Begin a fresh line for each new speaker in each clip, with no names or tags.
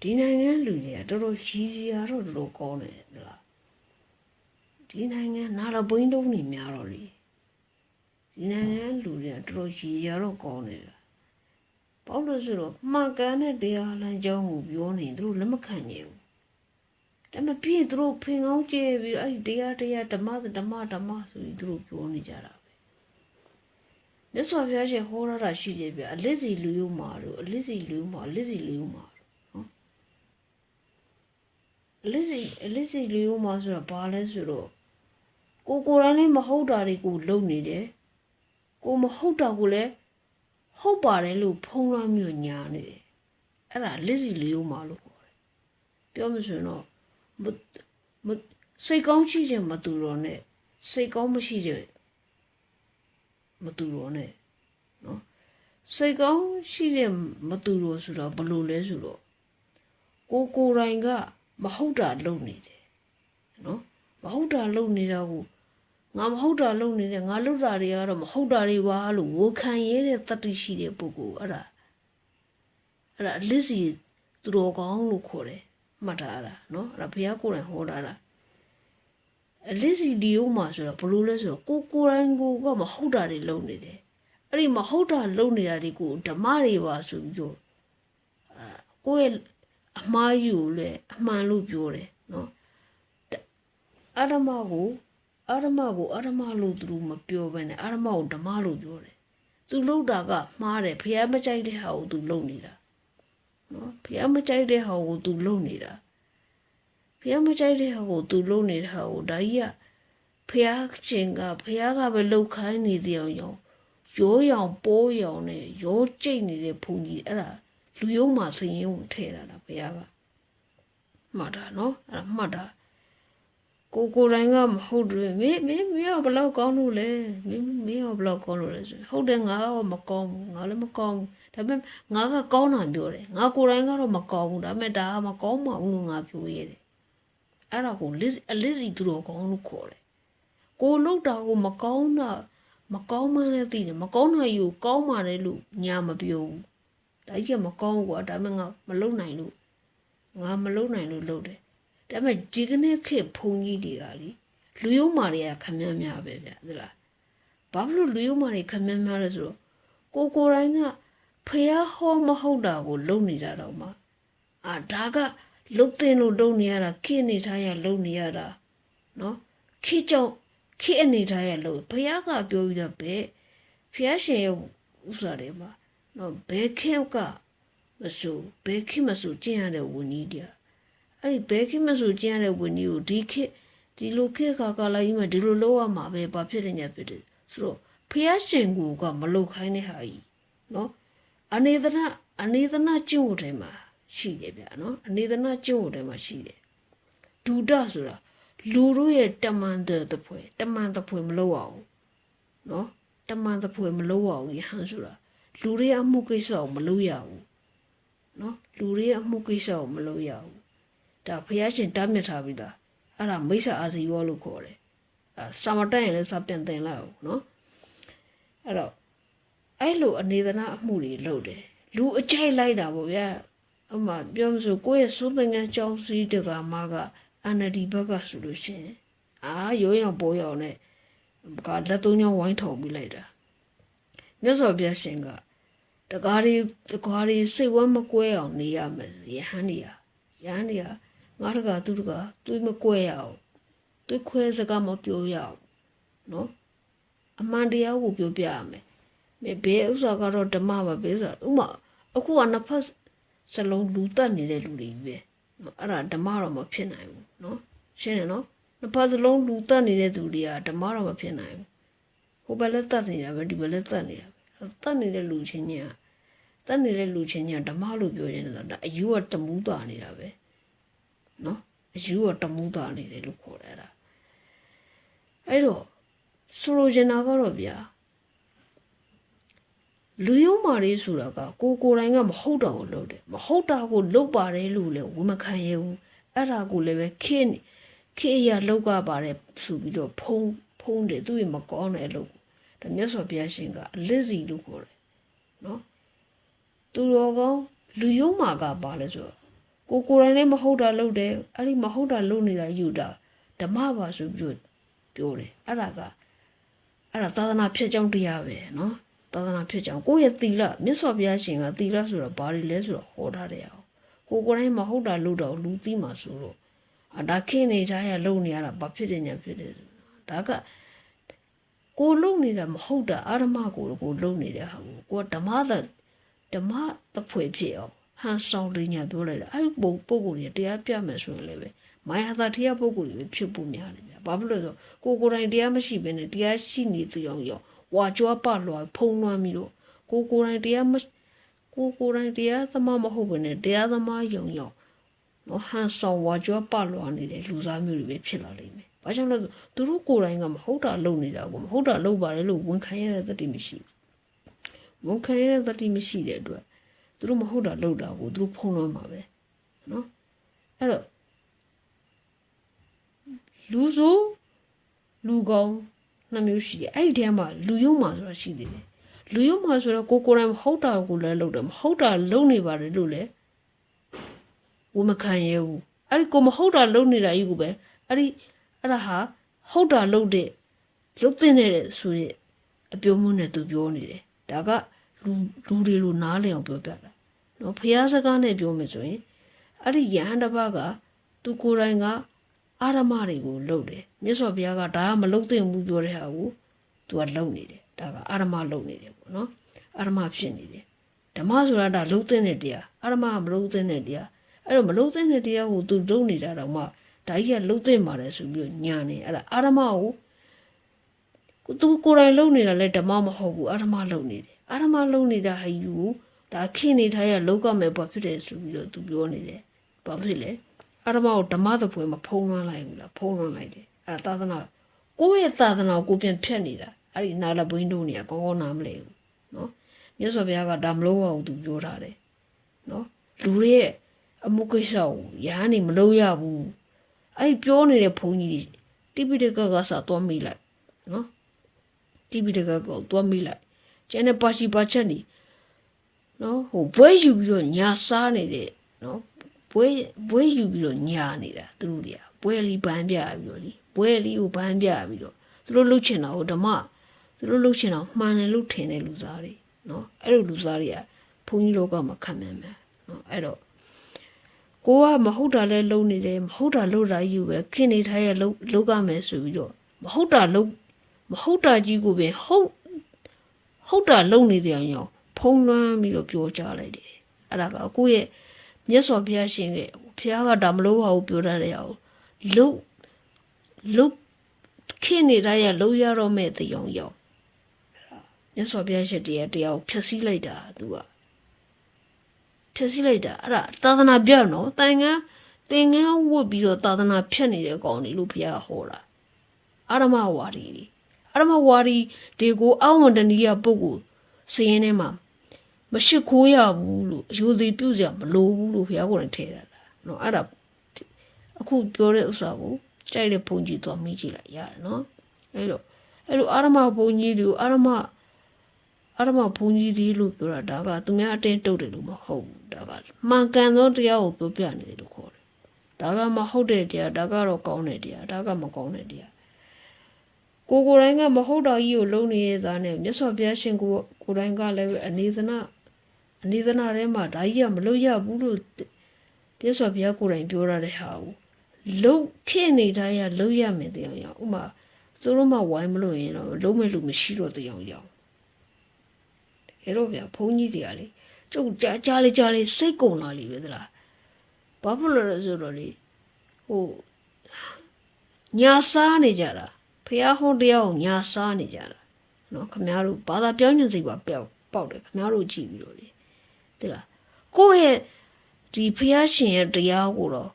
ဒီနိုင်ငံလူတွေကတော်တော်ရည်စရာတော့တော်တော်ကောင်းတယ်ဟုတ်လားဒီနိုင်ငံနာရဘွင်းတုံးနေများတော့လေဒီနိုင်ငံလူတွေကတော်တော်ရည်စရာတော့ကောင်းတယ်လားဘာလို့လဲဆိုတော့မှန်ကန်တဲ့တရားလမ်းကြောင်းကိုပြောနေသူတို့လက်မခံကြဘူးဒါပေမဲ့ပြည့်သူတို့ဖင်ကောင်းကျဲပြီးအဲ့ဒီတရားတရားဓမ္မဓမ္မဓမ္မဆိုပြီးသူတို့ပြောနေကြတာပဲမြတ်စွာဘုရားရှင်ဟောရတာရှိတယ်ဗျအလစ်စီလူယုံမာတို့အလစ်စီလူယုံမာအလစ်စီလူယုံမာတို့ အလစ်စီအလစ်စီလေးဦးမှာဆိုတော့ဘာလဲဆိုတော့ကိုကိုယ်တိုင်လည်းမဟုတ်တာတွေကိုလုပ်နေတယ်ကိုမဟုတ်တာကိုလည်းဟုတ်ပါတယ်လို့ဖုံးလွှမ်းမျိုးညာနေတယ်အဲ့ဒါအလစ်စီလေးဦးမှာလို့ခေါ်တယ်ပြောမှဆိုရင်တော့မမစိတ်ကောင်းရှိခြင်းမတူတော့နဲ့စိတ်ကောင်းမရှိတဲ့မတူတော့နဲ့နော်စိတ်ကောင်းရှိတဲ့မတူတော့ဆိုတော့ဘယ်လိုလဲဆိုတော့ကိုကိုယ်တိုင်က မဟုတ်တာလုပ်နေတယ်နော်မဟုတ်တာလုပ်နေတာကိုငါမဟုတ်တာလုပ်နေတယ်ငါလုပ်တာတွေကတော့မဟုတ်တာတွေပါလို့ဝခံရတဲ့တတ္တိရှိတဲ့ပုဂ္ဂိုလ်အဲ့ဒါအဲ့ဒါအလစ်စီသူတော်ကောင်းလို့ခေါ်တယ်မှတ်ထားရတာနော်အဲ့ဒါဘုရားကိုယ်တိုင်ဟောတာလားအလစ်စီဒီယိုမှာဆိုတော့ဘလို့လဲဆိုတော့ကိုကိုယ်တိုင်ကိုကမဟုတ်တာတွေလုပ်နေတယ်အဲ့ဒီမဟုတ်တာလုပ်နေတာတွေကိုဓမ္မတွေပါဆိုပြီးတော့အာကိုယ့်ရဲ့ အမှားယူလဲအမှန်လို့ပြောတယ်နော်အာရမကိုအာရမကိုအာရမလို့သူတို့မပြောဘဲနဲ့အာရမကိုဓမ္မလို့ပြောတယ်သူလှုပ်တာကမှားတယ်ဖះမကြိုက်တဲ့ဟာကိုသူလှုပ်နေတာနော်ဖះမကြိုက်တဲ့ဟာကိုသူလှုပ်နေတာဖះမကြိုက်တဲ့ဟာကိုသူလှုပ်နေတာဟာကိုဒါကြီးကဖះချင်းကဖះကပဲလှုပ်ခိုင်းနေတဲ့အရောင်ရိုးရောင်ပိုးရောင်နဲ့ရိုးကျိတ်နေတဲ့ဘုံကြီးအဲ့ဒါ လူယုံမှာစရင်ကိုထည့်တာလားဘုရားကမှတ်တာနော်အဲ့ဒါမှတ်တာကိုကိုယ်တိုင်ကမဟုတ်တယ်မင်းမင်းမင်းကဘလောက်ကောင်းလို့လဲမင်းမင်းကဘလောက်ကောင်းလို့လဲဆိုဟုတ်တယ်ငါကမကောင်းဘူးငါလည်းမကောင်းဘူးဒါပေမဲ့ငါကကောင်းတာပြောတယ်ငါကိုယ်တိုင်ကတော့မကောင်းဘူးဒါပေမဲ့ဒါကမကောင်းမှဘူးလို့ငါပြောရတယ်အဲ့ဒါကိုလစ်အလစ်စီသူတော်ကောင်းလို့ခေါ်တယ်ကိုလုတ်တာကိုမကောင်းတာမကောင်းမှန်းလည်းသိတယ်မကောင်းတာယူကောင်းမှလည်းလို့ညာမပြောဘူး ဒါကြီးကမကောင်းဘူးကွာဒါပေမဲ့ငါမလုံနိုင်လို့ငါမလုံနိုင်လို့လုပ်တယ်ဒါပေမဲ့ဒီကနေ့ခေတ်ဘုံကြီးတွေကလေလူယုံမာတွေကခမည်းများပဲဗျသလားဘာလို့လူယုံမာတွေခမည်းများလဲဆိုတော့ကိုကိုယ်တိုင်းကဖះဟောမဟုတ်တာကိုလုံနေတာတော့မှအာဒါကလုတ်တင်လို့လုံနေရတာခေအနေထားရလုံနေရတာနော်ခေကြောင့်ခေအနေထားရလုံဖះကပြောပြီးတော့ပဲဖះရှင်ရဲ့ဥစ္စာတွေမှာ နော်ဘဲခင်းကမဆိုဘဲခင်းမဆိုကျင့်ရတဲ့ဝန်ကြီးတရားအဲ့ဒီဘဲခင်းမဆိုကျင့်ရတဲ့ဝန်ကြီးကိုဒီခေတ်ဒီလိုခေတ်ခါကာလကြီးမှာဒီလိုလုပ်ရမှာပဲဘာဖြစ်နေ냐ဖြစ်တယ်ဆိုတော့ဖះရှင်ကူကမလုတ်ခိုင်းတဲ့ဟာကြီးနော်အနေသနာအနေသနာကျင့်ဝတ်ထဲမှာရှိတယ်ဗျာနော်အနေသနာကျင့်ဝတ်ထဲမှာရှိတယ်ဒုဒဆိုတာလူတို့ရဲ့တမန်တဲ့တပွဲတမန်တပွဲမလုပ်အောင်နော်တမန်တပွဲမလုပ်အောင်ရဟန်းဆိုတာ လူတွေအမှုကိစ္စကိုမလုပ်ရဘူးနော်လူတွေအမှုကိစ္စကိုမလုပ်ရဘူးဒါဘုရားရှင်တားမြစ်ထားပြီးသားအဲ့ဒါမိစ္ဆာအာဇီဝလို့ခေါ်တယ်အဲစာမတက်ရင်လည်းစာပြန်တင်လိုက်အောင်နော်အဲ့တော့အဲ့လိုအနေသနာအမှုတွေလုပ်တယ်လူအကြိုက်လိုက်တာပေါ့ဗျာအမှပြောမစို့ကိုယ့်ရဲ့စိုးသင်္ကန်းကြောင်းစည်းတကမာကအန်နဒီဘက်ကဆိုလို့ရှိရင်အာရိုးရောင်ပိုးရောင်နဲ့ကလက်သုံးချောင်းဝိုင်းထောင်ပြီးလိုက်တာမြတ်စွာဘုရားရှင်က တကားတွေတကားတွေစိတ်ဝမ်းမကွဲအောင်နေရမယ်ယဟန်နေရယဟန်နေရငါတကာသူတကာသွေးမကွဲရအောင်သွေးခွဲစကားမပြောရအောင်နော်အမှန်တရားကိုပြောပြရမယ်မေဘယ်ဥစ္စာကတော့ဓမ္မပါပဲဆိုတော့ဥမာအခုကနှစ်ဖက်စလုံးလူတက်နေတဲ့လူတွေပဲနော်အဲ့ဒါဓမ္မတော့မဖြစ်နိုင်ဘူးနော်ရှင်းတယ်နော်နှစ်ဖက်စလုံးလူတက်နေတဲ့သူတွေကဓမ္မတော့မဖြစ်နိုင်ဘူးဟိုဘက်လည်းတက်နေတာပဲဒီဘက်လည်းတက်နေတာပဲတတ်နေတဲ့လူချင်းကြီးက တတ်နေတဲ့လူချင်းကြီးကဓမ္မလို့ပြောရင်တော့ဒါအယူကတမူးတာနေတာပဲနော်အယူကတမူးတာနေတယ်လို့ခေါ်တယ်အဲ့ဒါအဲ့တော့ဆိုလိုချင်တာကတော့ဗျာလူယုံမာလေးဆိုတာကကိုကိုယ်တိုင်ကမဟုတ်တာကိုလုပ်တယ်မဟုတ်တာကိုလုပ်ပါတယ်လို့လည်းဝမခံရဘူးအဲ့ဒါကိုလည်းပဲခင်းခေရလောက်ကပါတယ်ဆိုပြီးတော့ဖုံးဖုံးတယ်သူ့ရဲ့မကောင်းတဲ့အလုပ်ဒါမြတ်စွာဘုရားရှင်ကအလစ်စီလို့ခေါ်တယ်နော် သူတော်ကောင်းလူယုံမာကပါလဲဆိုတော့ကိုကိုယ်တိုင်လည်းမဟုတ်တာလုပ်တယ်အဲ့ဒီမဟုတ်တာလုပ်နေတာယူတာဓမ္မပါဆိုပြီးတော့ပြောတယ်အဲ့ဒါကအဲ့ဒါသာသနာဖြစ်ကြောင်းတရားပဲနော်သာသနာဖြစ်ကြောင်းကိုယ့်ရဲ့သီလမြတ်စွာဘုရားရှင်ကသီလဆိုတော့ဘာတွေလဲဆိုတော့ဟောထားတယ်အောင်ကိုကိုယ်တိုင်မဟုတ်တာလုပ်တော့လူသိမှာဆိုတော့အဒါခင်းနေကြရလုံနေရတာဘာဖြစ်တယ်ညာဖြစ်တယ်ဆိုတာဒါကကိုလုံနေတာမဟုတ်တာအာရမကိုကိုလုံနေတဲ့ဟာကိုကိုကဓမ္မသ ဓမ္မသဖွယ်ဖြစ်အောင်ဟန်ဆောင်လေးညာပြောလိုက်တာအဲ့ပုံပုံကိုယ်ကြီးတရားပြမယ်ဆိုရင်လည်းပဲမိုင်းဟာသာတရားပုံကိုယ်ကြီးဖြစ်ဖို့များတယ်ဗျာဘာဖြစ်လို့လဲဆိုကိုကိုယ်တိုင်တရားမရှိဘဲနဲ့တရားရှိနေသူအောင်ရောဝါကြွားပလွားဖုံးလွှမ်းပြီးတော့ကိုကိုယ်တိုင်တရားမကိုကိုယ်တိုင်တရားသမားမဟုတ်ဘဲနဲ့တရားသမားယုံရောနော်ဟန်ဆောင်ဝါကြွားပလွားနေတဲ့လူစားမျိုးတွေပဲဖြစ်လာလိမ့်မယ်ဘာကြောင့်လဲဆိုသူတို့ကိုယ်တိုင်ကမဟုတ်တာလုပ်နေတာကိုမဟုတ်တာလုပ်ပါတယ်လို့ဝန်ခံရတဲ့သတိမရှိဘူး ဝန်ခံရတဲ့သတိမရှိတဲ့အတွက်သူတို့မဟုတ်တာလုပ်တာကိုသူတို့ဖုံးလွှမ်းမှာပဲနော်အဲ့တော့လူဆိုလူကောင်းနှစ်မျိုးရှိတယ်အဲ့ဒီထဲမှာလူယုံမှာဆိုတာရှိသေးတယ်လူယုံမှာဆိုတော့ကိုကိုယ်တိုင်မဟုတ်တာကိုလည်းလုပ်တယ်မဟုတ်တာလုပ်နေပါတယ်လို့လည်းဝန်မခံရဘူးအဲ့ဒီကိုမဟုတ်တာလုပ်နေတာကြီးကိုပဲအဲ့ဒီအဲ့ဒါဟာဟုတ်တာလုပ်တဲ့လုပ်တဲ့နဲ့ဆိုရင်အပြုံးမှုနဲ့သူပြောနေတယ် ဒါကလူလူတွေလိုနားလည်အောင်ပြောပြတာနော်ဖះစကားနဲ့ပြောမယ်ဆိုရင်အဲ့ဒီယဟန်တစ်ပါးကသူကိုယ်တိုင်ကအာရမတွေကိုလှုပ်တယ်မြတ်စွာဘုရားကဒါကမလှုပ်သင့်ဘူးပြောတဲ့ဟာကိုသူကလှုပ်နေတယ်ဒါကအာရမလှုပ်နေတယ်ပေါ့နော်အာရမဖြစ်နေတယ်ဓမ္မဆိုတာဒါလှုပ်သင့်တဲ့တရားအာရမကမလှုပ်သင့်တဲ့တရားအဲ့တော့မလှုပ်သင့်တဲ့တရားကိုသူလှုပ်နေတာတော့မှဒါကြီးကလှုပ်သင့်ပါတယ်ဆိုပြီးတော့ညာနေအဲ့ဒါအာရမကိုကို သူကိုယ်တိုင်လှုပ်နေတာလဲဓမ္မမဟုတ်ဘူးအာရမလှုပ်နေတယ်အာရမလှုပ်နေတာဟာယူဒါခိနေထားရလောက်ကမဲ့ဘာဖြစ်တယ်ဆိုပြီးတော့သူပြောနေတယ်ဘာဖြစ်လဲအာရမကိုဓမ္မသဖွယ်မဖုံးလွှမ်းလိုက်ဘူးလားဖုံးလွှမ်းလိုက်တယ်အဲ့ဒါသာသနာကိုယ့်ရဲ့သာသနာကိုပြန်ဖြတ်နေတာအဲ့ဒီနာလဘွင်းတို့နေကောင်းကောင်းနားမလဲဘူးနော်မြတ်စွာဘုရားကဒါမလို့အောင်သူပြောထားတယ်နော်လူတွေရဲ့အမှုကိစ္စကိုရဟန်းနေမလုပ်ရဘူးအဲ့ဒီပြောနေတဲ့ဘုန်းကြီးတိပိဋကကစားသွားမိလိုက်နော် တိပိဋကကောသွားမိလိုက်ကျန်တဲ့ပါရှိပါချက်နေနော်ဟိုဘွဲယူပြီးတော့ညာစားနေတဲ့နော်ဘွဲဘွဲယူပြီးတော့ညာနေတာသူတို့တွေကဘွဲလီပန်းပြပြီးတော့လीဘွဲလီကိုပန်းပြပြီးတော့သူတို့လှုပ်ချင်တာဟိုဓမ္မသူတို့လှုပ်ချင်တာမှန်တယ်လို့ထင်တဲ့လူသားတွေနော်အဲ့လိုလူသားတွေကဘုန်းကြီးလောကမှာခံမှန်းမယ်နော်အဲ့တော့ကိုကမဟုတ်တာလဲလုံနေတယ်မဟုတ်တာလို့တာယူပဲခင်နေထားရဲ့လုံလောကမယ်ဆိုပြီးတော့မဟုတ်တာလုံ မဟုတ်တာကြီးကိုပင်ဟုတ်ဟုတ်တာလုံနေတဲ့အောင်ရောဖုံးလွှမ်းပြီးတော့ပြောကြလိုက်တယ်အဲ့ဒါကကိုယ့်ရဲ့မြတ်စွာဘုရားရှင်ရဲ့ဘုရားကဒါမလို့ဟာကိုပြောတတ်တဲ့အောင်လုံလုံခင်နေတာရဲ့လုံရတော့မဲ့တရားရောမြတ်စွာဘုရားရှင်တရားတရားကိုဖျက်ဆီးလိုက်တာသူကဖျက်ဆီးလိုက်တာအဲ့ဒါသာသနာပြနော်တိုင်ငန်းတင်ငန်းဝတ်ပြီးတော့သာသနာဖြတ်နေတဲ့ကောင်တွေလို့ဘုရားဟောတာအာရမဝါဒီတွေ အာရမဝါဒီတွေကိုအောက်မတနီးရပုဂ္ဂိုလ်စည်ရင်ထဲမှာမရှိခိုးရဘူးလို့အယူသေးပြုတ်စရာမလိုဘူးလို့ဘုရားကိုယ်တိုင်ထည့်တာလားနော်အဲ့ဒါအခုပြောတဲ့ဥစ္စာကိုကြိုက်တဲ့ဘုံကြီးသွားမိကြည့်လိုက်ရတယ်နော်အဲ့တော့အဲ့လိုအာရမဘုံကြီးတွေကိုအာရမအာရမဘုံကြီးဒီလို့ပြောတာဒါကသူများအတင်းတုတ်တယ်လို့မဟုတ်ဘူးဒါကမှန်ကန်သောတရားကိုပြောပြနေတယ်လို့ခေါ်တယ်ဒါကမဟုတ်တဲ့တရားဒါကတော့ကောင်းတဲ့တရားဒါကမကောင်းတဲ့တရား ကိုကိုယ်တိုင်ကမဟုတ်တာကြီးကိုလုံးနေတဲ့သားနဲ့မြတ်စွာဘုရားရှင်ကိုကိုယ်တိုင်ကလည်းပဲအနေသနာအနေသနာထဲမှာဒါကြီးကမလို့ရဘူးလို့မြတ်စွာဘုရားကိုယ်တိုင်ပြောရတဲ့ဟာကိုလုံးခင်နေတာရလုံးရမယ်တရားရောဥမာသူတို့မှဝိုင်းမလို့ရင်တော့လုံးမဲ့လူမရှိတော့တရားရောအဲ့တော့ဗျာဘုန်းကြီးတွေကလေကျုပ်ကြားကြားလေးကြားလေးစိတ်ကုန်လာလိပဲသလားဘာဖြစ်လို့လဲဆိုတော့လေဟိုညာစားနေကြတာ ဖះဟောတရားကိုညာစားနေကြတာနော်ခမများတို့ဘာသာပြောင်းညင်စိတ်ပါပျောက်ပေါက်တယ်ခမများတို့ကြည့်ပြီးတော့လေသိလားကိုယ့်ရဲ့ဒီဖះရှင်ရဲ့တရားကိုတော့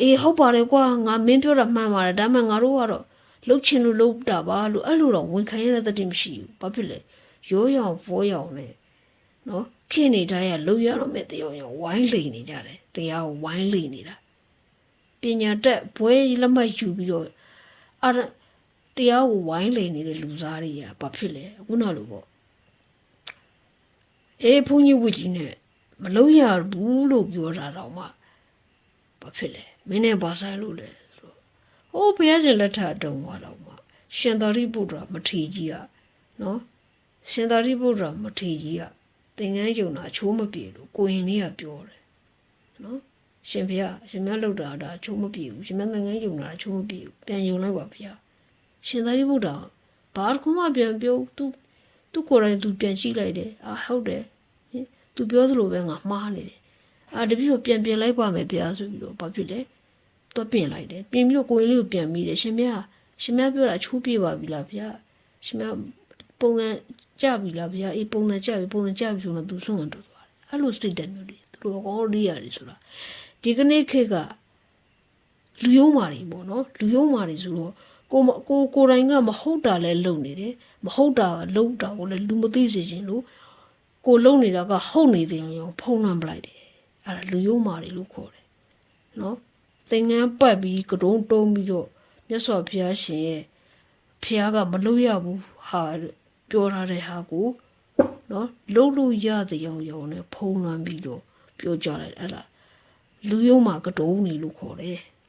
အေးဟုတ်ပါတယ်ကွာငါမင်းပြောတာမှန်ပါတယ်ဒါမှငါတို့ကတော့လှုပ်ချင်လို့လှုပ်တာပါလို့အဲ့လိုတော့ဝန်ခံရတဲ့တတိမရှိဘူးဘာဖြစ်လဲရိုးရောင်ဖိုးရောင်နဲ့နော်ခင်နေကြရလှုပ်ရတော့မဲ့တရားရောင်ဝိုင်းလိန်နေကြတယ်တရားကိုဝိုင်းလိန်နေတာပညာတက်ဘွဲလက်မှတ်ယူပြီးတော့အာ တရားကိုဝိုင်းလိန်နေတဲ့လူသားတွေကဘာဖြစ်လဲခုနလိုပေါ့အေးဘုန်းကြီးဝစ်ကြီးနဲ့မလုံးရဘူးလို့ပြောတာတော့မှဘာဖြစ်လဲမင်းနဲ့ဘာဆိုင်လို့လဲဆိုတော့ဟိုဘုရားရှင်လက်ထက်တုံးသွားတော့မှရှင်သာရိပုတ္တရာမထေရကြီးကနော်ရှင်သာရိပုတ္တရာမထေရကြီးကသင်္ကန်းယုံတာအချိုးမပြေလို့ကိုရင်လေးကပြောတယ်နော်ရှင်ဘုရားရှင်မြတ်လောက်တာဒါအချိုးမပြေဘူးရှင်မြတ်သင်္ကန်းယုံတာအချိုးမပြေဘူးပြန်ယုံလိုက်ပါဘုရား ရှင်သာရိပုတ္တရာဘာတစ်ခုမှပြန်ပြောသူသူကိုယ်တိုင်သူပြန်ကြည့်လိုက်တယ်အာဟုတ်တယ်ဟင်သူပြောသလိုပဲငါမှားနေတယ်အာတပည့်တော့ပြန်ပြင်လိုက်ပါမယ်ဗျာဆိုပြီးတော့ဘာဖြစ်လဲတော့ပြင်လိုက်တယ်ပြင်ပြီးတော့ကိုရင်လေးကိုပြန်ပြီးတယ်ရှင်မရှင်မပြောတာအချိုးပြေပါပြီလားဗျာရှင်မပုံစံကြပြီလားဗျာအေးပုံစံကြပြီပုံစံကြပြီဆိုတော့သူဆုံးအောင်တော်သွားတယ်အဲ့လိုစိတ်တက်မျိုးတွေသူတို့ကောင်းလေးရတယ်ဆိုတာဒီကနေ့ခေတ်ကလူယုံမာတွေပေါ့နော်လူယုံမာတွေဆိုတော့ ကိုမကိုကိုယ်တိုင်ကမဟုတ်တာလဲလုံနေတယ်မဟုတ်တာကလုံတာကိုလည်းလူမသိစေခြင်းလို့ကိုလုံနေတာကဟုတ်နေတယ်အောင်ဖုံးနှံပလိုက်တယ်အဲ့ဒါလူယုံမာတွေလို့ခေါ်တယ်နော်သင်္ကန်းပတ်ပြီးကတုံးတုံးပြီးတော့မြတ်စွာဘုရားရှင်ရဲ့ဘုရားကမလို့ရဘူးဟာပြောထားတဲ့ဟာကိုနော်လုံးလို့ရတဲ့ရောင်ရောင်နဲ့ဖုံးလွှမ်းပြီးတော့ပြောကြတယ်အဲ့ဒါလူယုံမာကတုံးနေလို့ခေါ်တယ်